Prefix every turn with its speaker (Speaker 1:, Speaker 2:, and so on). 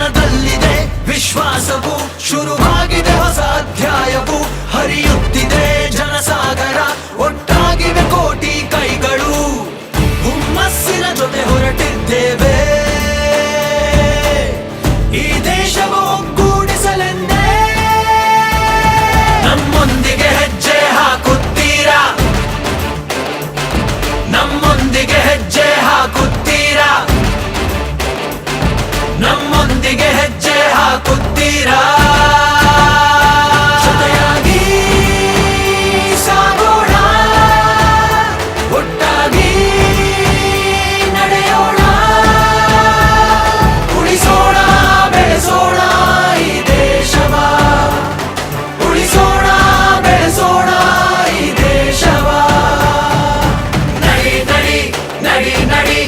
Speaker 1: ಜ್ಞಾನದಲ್ಲಿದೆ. ವಿಶ್ವಾಸವು ಶುರುವಾಗಿದೆ. ಹೊಸ ಅಧ್ಯಾಯವು ಹರಿಯುತ್ತಿದೆ. ಜನಸಾಗರ ಒಟ್ಟಾಗಿವೆ ಕೋಟಿ ಕೈಗಳು. ಹುಮ್ಮಸ್ಸಿನ ಜೊತೆ ಹೊರಟಿದ್ದೇವೆ. ಈ ದೇಶವು ತೀರಾ ಜೊತೆಯಾಗಿ ಸಾಗೋಣ, ಒಟ್ಟಾಗಿ ನಡೆಯೋಣ, ಉಳಿಸೋಣ, ಬೆಳೆಸೋಣ ಈ ದೇಶವ. ಉಳಿಸೋಣ, ಬೆಳೆಸೋಣ ಈ ದೇಶವ. ನಡಿ ನಡಿ ನಡಿ ನಡಿ.